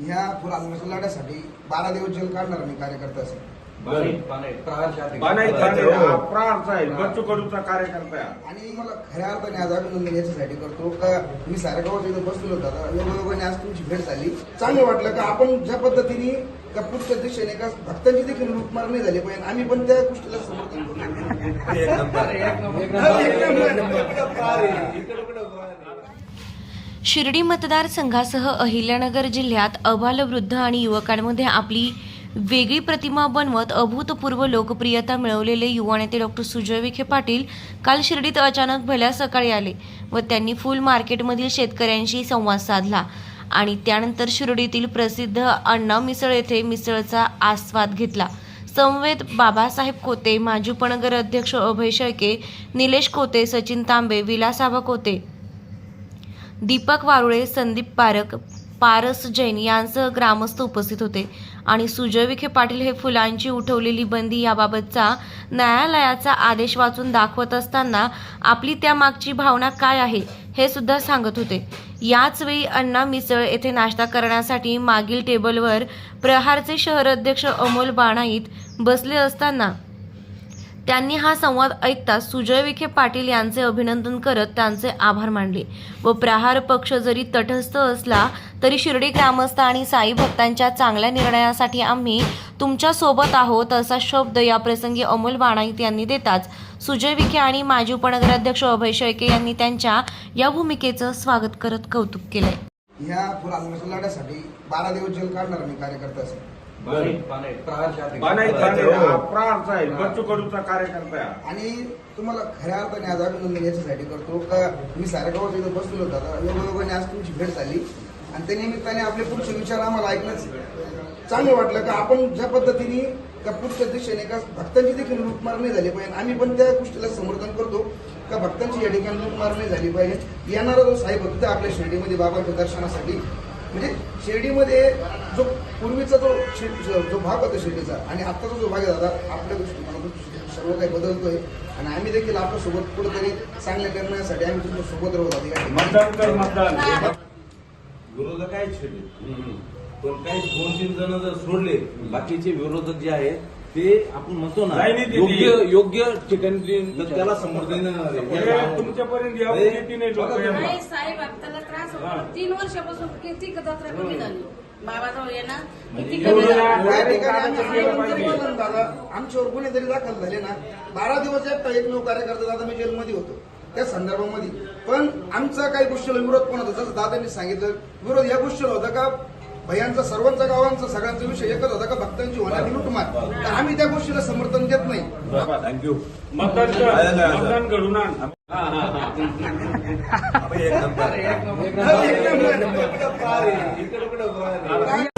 ह्या फुल आंदोलनाच्या लढ्यासाठी बारा दिवस जेल काढणार मी कार्यकर्ता असेल. हो. प्रहारचा आहे बच्चू कडूचा कार्यकर्ता आहे. आणि मला खऱ्या अर्थाने आज अभिनंदन याच्यासाठी करतो. का मी साऱ्या गावात इथं बसलेलो होतो. योगायोगाने आज तुमची भेट झाली. चांगलं वाटलं का आपण ज्या पद्धतीने का पुढच्या दिशेने का भक्तांची देखील लूटमार नाही झाली पाहिजे. आम्ही पण त्या गोष्टीला समर्थन करतो एक नंबर. एक शिर्डी मतदारसंघासह अहिल्यानगर जिल्ह्यात अबालवृद्ध आणि युवकांमध्ये आपली वेगळी प्रतिमा बनवत अभूतपूर्व लोकप्रियता मिळवलेले युवा नेते डॉक्टर सुजय विखे पाटील काल शिर्डीत अचानक भल्या सकाळी आले व त्यांनी फुल मार्केटमधील शेतकऱ्यांशी संवाद साधला. आणि त्यानंतर शिर्डीतील प्रसिद्ध अण्णा मिसळ येथे मिसळचा आस्वाद घेतला. समवेत बाबासाहेब कोते माजी पणगर अध्यक्ष अभय शेळके निलेश कोते सचिन तांबे विलासाबा कोते दीपक वारुळे संदीप पारक पारस जैन यांसह ग्रामस्थ उपस्थित होते. आणि सुजय विखे पाटील हे फुलांची उठवलेली बंदी याबाबतचा न्यायालयाचा आदेश वाचून दाखवत असताना आपली त्यामागची भावना काय आहे हे सुद्धा सांगत होते. याचवेळी अण्णा मिसळ येथे नाश्ता करण्यासाठी मागील टेबलवर प्रहारचे शहर अध्यक्ष अमोल बाणाईत बसले असताना त्यांनी हा संवाद ऐकताच सुजय विखे पाटील यांचे अभिनंदन करत त्यांचे आभार मानले. व प्रहार पक्ष जरी तटस्थ असला तरी शिर्डी ग्रामस्थ आणि साई भक्तांच्या चांगल्या निर्णयासाठी आम्ही तुमच्यासोबत आहोत असा शब्द या प्रसंगी अमोल बाणाईत यांनी देताच सुजय विखे आणि माजी उपनगराध्यक्ष अभय शेळके यांनी त्यांच्या या भूमिकेचं स्वागत करत कौतुक केलंय. या फुल लढ्यासाठी बारा दिवस जेल काढणार मी कार्यकर्ता असेल. बानाई, हा हो. प्रहारचा आहे बच्चू कडूचा कार्यकर्ता आहे. आणि तुम्हाला खऱ्या अर्थाने आज अभिनंदन याच्यासाठी करतो. का मी साऱ्या गावात इथं बसलेलो होतो आता योगायोगाने आज तुमची भेट झाली. आणि त्या निमित्ताने आपले पुढचे विचार आम्हाला ऐकणंच चांगलं वाटलं का आपण ज्या पद्धतीने का पुढच्या दिशेने का भक्तांची देखील लूटमार नाही झाली पाहिजे. आम्ही पण त्या गोष्टीला समर्थन करतो का भक्तांची या ठिकाणी लूटमार नाही झाली पाहिजे. येणारा जो साई भक्त आपल्या शिर्डीमध्ये बाबाच्या दर्शनासाठी म्हणजे शिर्डीमध्ये जो पूर्वीचा जो जो भाग होता शिर्डीचा आणि आत्ताचा जो भाग आहे दादा आपल्या दृष्टिकोनातून सर्व काही बदलतोय. आणि आम्ही देखील आपल्यासोबत कुठेतरी चांगल्या करण्यासाठी आम्ही तुमच्यासोबत राहू. मतदान कर मतदान. विरोधक आहेत शेवटी पण काही दोन तीन जण जर सोडले बाकीचे विरोधक जे आहेत ते आपण म्हणतो ना नाही, नाही, ते- योग्य योग्य ठिकाणी तर त्याला समर्थन. तुमच्यापर्यंत नाही लोक. नाही साहेब आपल्याला त्रास होतो. तीन वर्षापासून किती जत्रा कमी झाली बाबाजवळ येणार किती कमी एवढं झाली नाही. या ठिकाणी आम्ही केलं आंदोलन पाहिजे. केलं ना दादा आमच्यावर गुन्हे जरी दाखल झाले ना. बारा दिवस एकटा एक नऊ कार्यकर्ता दादा मी जेलमध्ये होतो. त्या संदर्भामध्ये. पण आमचा काही गोष्टीला विरोध पण होता जसं दादांनी सांगितलं विरोध या गोष्टीला होता का? भयांचा सर्वांचा गावांचा सगळ्यांचा विषय एकच होता का भक्तांची होणारी लुटमार. तर आम्ही त्या गोष्टीला समर्थन देत नाही. थँक्यू मतदान कर मतदान घडून आण. एक नंबर.